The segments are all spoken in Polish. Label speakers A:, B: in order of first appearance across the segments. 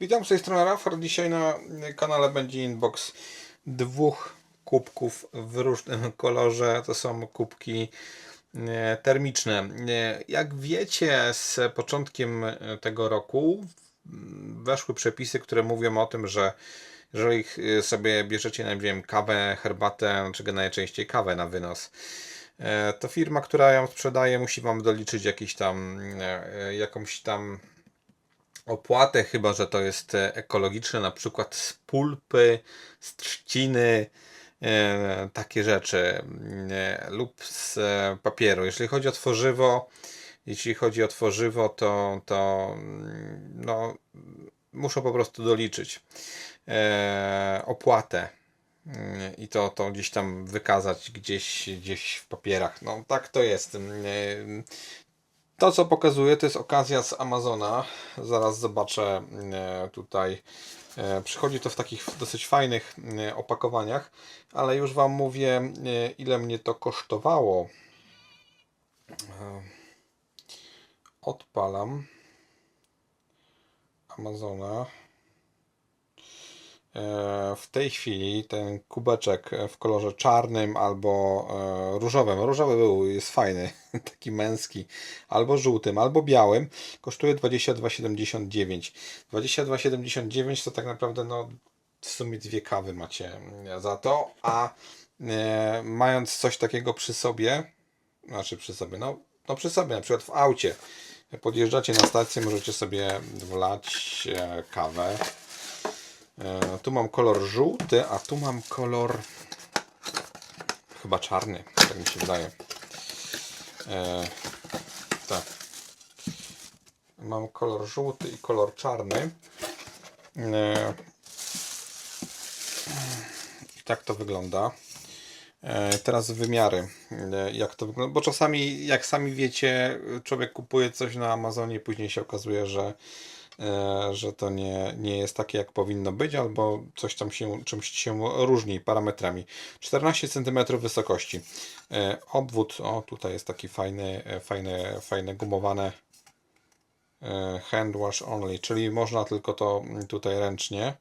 A: Witam z tej strony Rafał. Dzisiaj na kanale będzie inbox dwóch kubków w różnym kolorze. To są kubki e, termiczne. E, Jak wiecie, z początkiem tego roku mm, weszły przepisy, które mówią o tym, że jeżeli e, sobie bierzecie, nie wiem, kawę, herbatę, czy najczęściej kawę na wynos, e, to firma, która ją sprzedaje, musi Wam doliczyć jakiś tam, e, jakąś tam opłatę, chyba że to jest e, ekologiczne, na przykład z pulpy, z trzciny, e, takie rzeczy, e, lub z e, papieru. Jeżeli chodzi o tworzywo, jeśli chodzi o tworzywo, to, to mm, no, muszą po prostu doliczyć e, opłatę Mm, i to, to gdzieś tam wykazać gdzieś, gdzieś w papierach. No tak to jest. To, co pokazuję, to jest okazja z Amazona. Zaraz zobaczę e, tutaj. E, Przychodzi to w takich dosyć fajnych e, opakowaniach, ale już Wam mówię, ile mnie to kosztowało. Odpalam Amazona. E, W tej chwili ten kubeczek w kolorze czarnym albo e, różowym, różowy był, jest fajny, taki męski, albo żółtym, albo białym, kosztuje 22,79. 22,79 to tak naprawdę no, w sumie dwie kawy macie za to, a e, mając coś takiego przy sobie, znaczy przy sobie, no, no przy sobie, na przykład w aucie, podjeżdżacie na stację, możecie sobie wlać e, kawę, tu mam kolor żółty, a tu mam kolor chyba czarny, tak mi się wydaje. E, tak. Mam kolor żółty i kolor czarny. E, tak to wygląda. E, Teraz wymiary, e, jak to wygląda, bo czasami, jak sami wiecie, człowiek kupuje coś na Amazonie, później się okazuje, że, e, że to nie, nie jest takie, jak powinno być, albo coś tam się, czymś się różni parametrami. 14 cm wysokości. E, Obwód, o tutaj jest taki fajny, e, fajne, fajne gumowane e, hand wash only, czyli można tylko to tutaj ręcznie.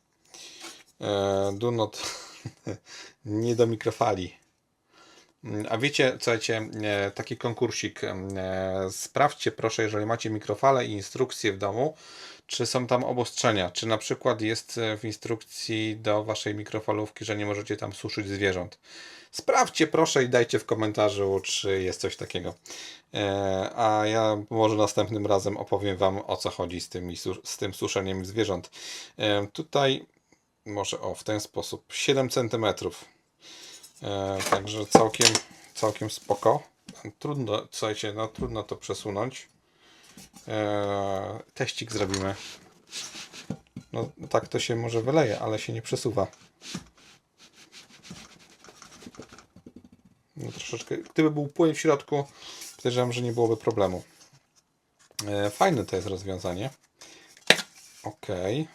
A: E, Do not nie do mikrofali. Mm, A wiecie, słuchajcie, e, taki konkursik. e, Sprawdźcie proszę, jeżeli macie mikrofale i instrukcje w domu, czy są tam obostrzenia. Czy na przykład jest e, w instrukcji do waszej mikrofalówki, że nie możecie tam suszyć zwierząt. Sprawdźcie proszę i dajcie w komentarzu, czy jest coś takiego. A ja może następnym razem opowiem wam o co chodzi z, tymi, z tym suszeniem zwierząt. Tutaj może o w ten sposób 7 centymetrów. E, także całkiem, całkiem spoko. Trudno, słuchajcie, no trudno to przesunąć. E, teścik zrobimy. No tak to się może wyleje, ale się nie przesuwa. No, troszeczkę, gdyby był płyn w środku, podejrzewam, że nie byłoby problemu. E, fajne to jest rozwiązanie. Okej.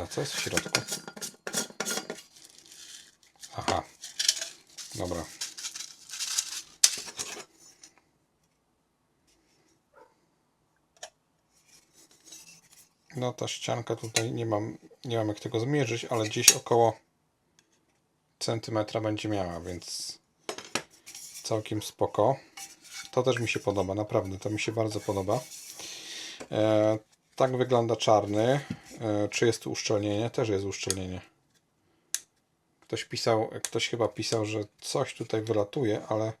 A: Tak, co jest w środku? Aha. Dobra. No ta ścianka tutaj nie mam, nie mam jak tego zmierzyć, ale gdzieś około centymetra będzie miała, więc całkiem spoko. To też mi się podoba, naprawdę, to mi się bardzo podoba. E, tak wygląda czarny. E, czy jest tu uszczelnienie? Też jest uszczelnienie. Ktoś pisał, ktoś chyba pisał, że coś tutaj wylatuje, ale,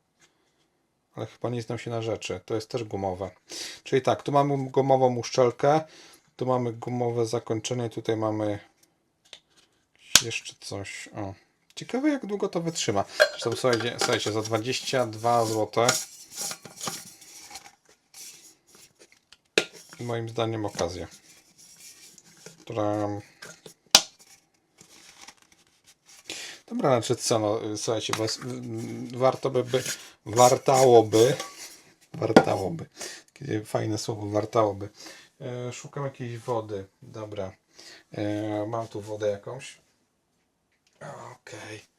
A: ale chyba nie znam się na rzeczy. To jest też gumowe. Czyli tak, tu mamy gumową uszczelkę, tu mamy gumowe zakończenie, tutaj mamy jeszcze coś. O. Ciekawe jak długo to wytrzyma. Zresztą słuchajcie, słuchajcie za 22 zł moim zdaniem okazja. Dobra, znaczy co, no, słuchajcie, was, warto by, by, wartałoby, wartałoby, fajne słowo, wartałoby. E, szukam jakiejś wody, dobra, e, mam tu wodę jakąś. Okej.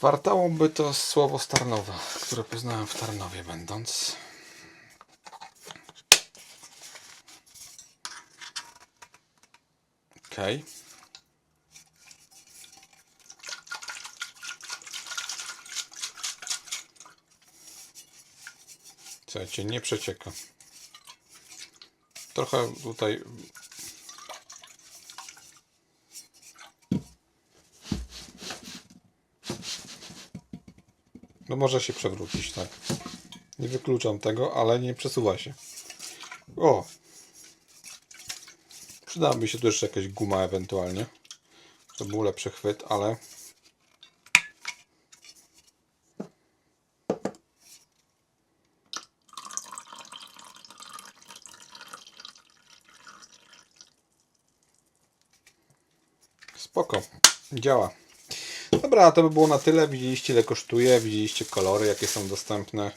A: Wartałoby to słowo Starnowa, które poznałem w Tarnowie będąc. Okej. Słuchajcie, nie przecieka. Trochę tutaj No może się przewrócić, tak. Nie wykluczam tego, ale nie przesuwa się. O! Przydałaby się tu jeszcze jakaś guma ewentualnie. To był lepszy chwyt, ale... Spoko. Działa. Dobra, to by było na tyle. Widzieliście ile kosztuje, widzieliście kolory, jakie są dostępne.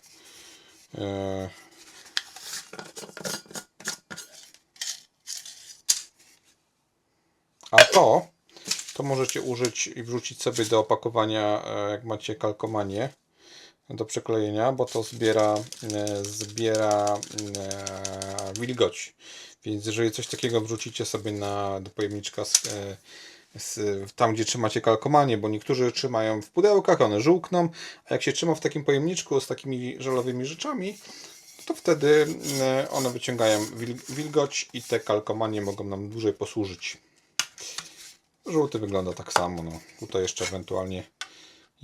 A: Eee, A to, to możecie użyć i wrzucić sobie do opakowania, e, jak macie kalkomanię do przeklejenia, bo to zbiera, e, zbiera e, wilgoć. Więc jeżeli coś takiego wrzucicie sobie na, do pojemniczka z, e, z, tam, gdzie trzymacie kalkomanie, bo niektórzy trzymają w pudełkach, one żółkną, a jak się trzyma w takim pojemniczku z takimi żelowymi rzeczami, to wtedy e, one wyciągają wil, wilgoć i te kalkomanie mogą nam dłużej posłużyć. Żółty wygląda tak samo. No. Tutaj jeszcze ewentualnie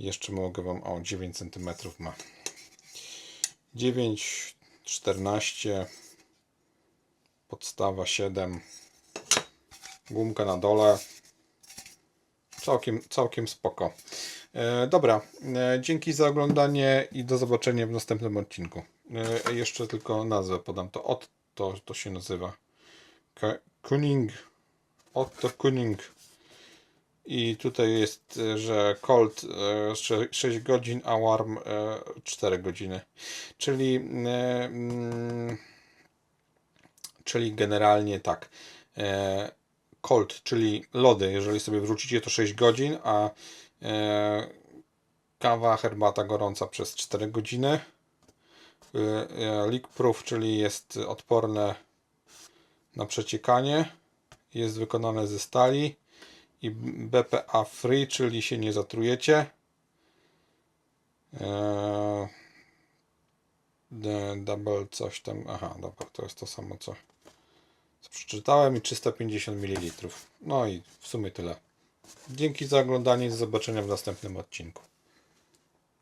A: jeszcze mogę Wam o 9 cm ma. 9, 14, podstawa 7, gumka na dole. Całkiem, całkiem spoko. E, dobra, e, dzięki za oglądanie i do zobaczenia w następnym odcinku. E, jeszcze tylko nazwę podam. To Otto to się nazywa. Kuning. Otto Kuning. I tutaj jest, e, że e, sze- 6 godzin, a Warm e, 4 godziny. Czyli, e, mm, czyli generalnie tak. Cold, czyli lody, jeżeli sobie wrzucicie to 6 godzin, a e, kawa, herbata gorąca przez 4 godziny. E, e, leak proof, czyli jest odporne na przeciekanie. Jest wykonane ze stali i BPA free, czyli się nie zatrujecie. Double coś tam. Aha, dobra, to jest to samo co przeczytałem i 350 ml. No i w sumie tyle. Dzięki za oglądanie i do zobaczenia w następnym odcinku.